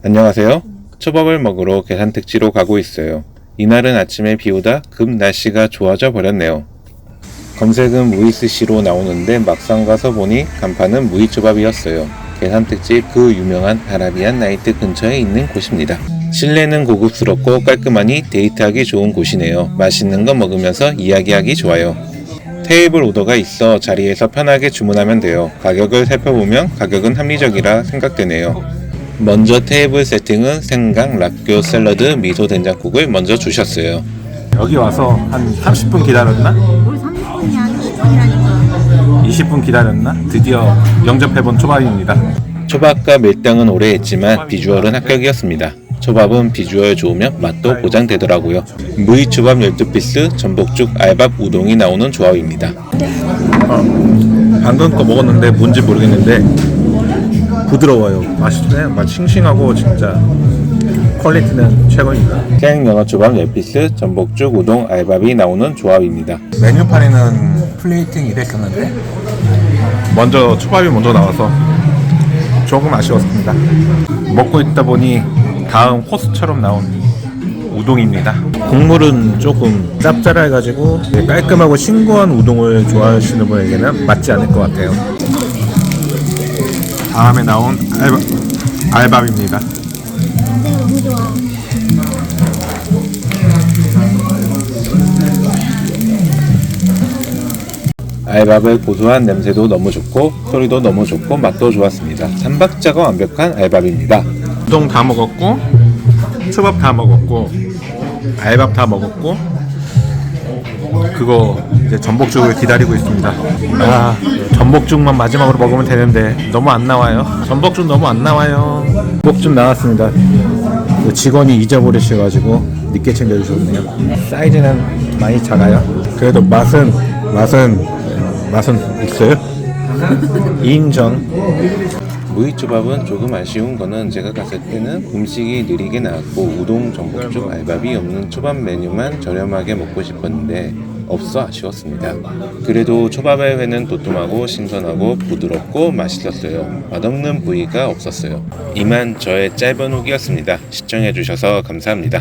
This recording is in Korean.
안녕하세요. 초밥을 먹으러 계산 택지로 가고 있어요. 이날은 아침에 비 오다 급 날씨가 좋아져 버렸네요. 검색은 무이스시로 나오는데 막상 가서 보니 간판은 무이초밥이었어요. 계산특집 그 유명한 아라비안 나이트 근처에 있는 곳입니다. 실내는 고급스럽고 깔끔하니 데이트하기 좋은 곳이네요. 맛있는 거 먹으면서 이야기하기 좋아요. 테이블 오더가 있어 자리에서 편하게 주문하면 돼요. 가격을 살펴보면 가격은 합리적이라 생각되네요. 먼저 테이블 세팅은 생강, 랍교, 샐러드, 미소 된장국을 먼저 주셨어요. 여기 와서 한 30분 기다렸나? 뭘 30분이 아니고 20분이라니까 20분 기다렸나? 드디어 영접해본 초밥입니다. 초밥과 밀당은 오래 했지만 비주얼은 합격이었습니다. 초밥은 비주얼 좋으면 맛도 보장되더라고요. 무이 초밥 12피스, 전복죽, 알밥, 우동이 나오는 조합입니다. 방금 거 먹었는데 뭔지 모르겠는데 부드러워요. 맛있네. 맛 싱싱하고 진짜 퀄리티는 최고입니다. 생 연어초밥 10피스, 전복죽, 우동, 알밥이 나오는 조합입니다. 메뉴판에는 플레이팅이 됐었는데 먼저 초밥이 먼저 나와서 조금 아쉬웠습니다. 먹고 있다 보니 다음 코스처럼 나온 우동입니다. 국물은 조금 짭짤해가지고 깔끔하고 싱거운 우동을 좋아하시는 분에게는 맞지 않을 것 같아요. 다음에 나온 알밥, 알밥입니다. 근데 너무 좋아 알밥의 고소한 냄새도 너무 좋고 소리도 너무 좋고 맛도 좋았습니다. 삼박자가 완벽한 알밥입니다. 우동 다 먹었고 초밥 다 먹었고 알밥 다 먹었고 그거 이제 전복죽을 기다리고 있습니다. 아 전복죽만 마지막으로 먹으면 되는데 너무 안 나와요. 전복죽 너무 안 나와요. 전복죽 나왔습니다. 그 직원이 잊어버리셔가지고 늦게 챙겨주셨네요. 사이즈는 많이 작아요. 그래도 맛은 맛은 맛은 있어요. 인정. 무이초밥은 조금 아쉬운 거는 제가 갔을 때는 음식이 느리게 나왔고 우동, 전복죽, 알밥이 없는 초밥 메뉴만 저렴하게 먹고 싶었는데 없어 아쉬웠습니다. 그래도 초밥의 회는 도톰하고 신선하고 부드럽고 맛있었어요. 맛없는 부위가 없었어요. 이만 저의 짧은 후기였습니다. 시청해주셔서 감사합니다.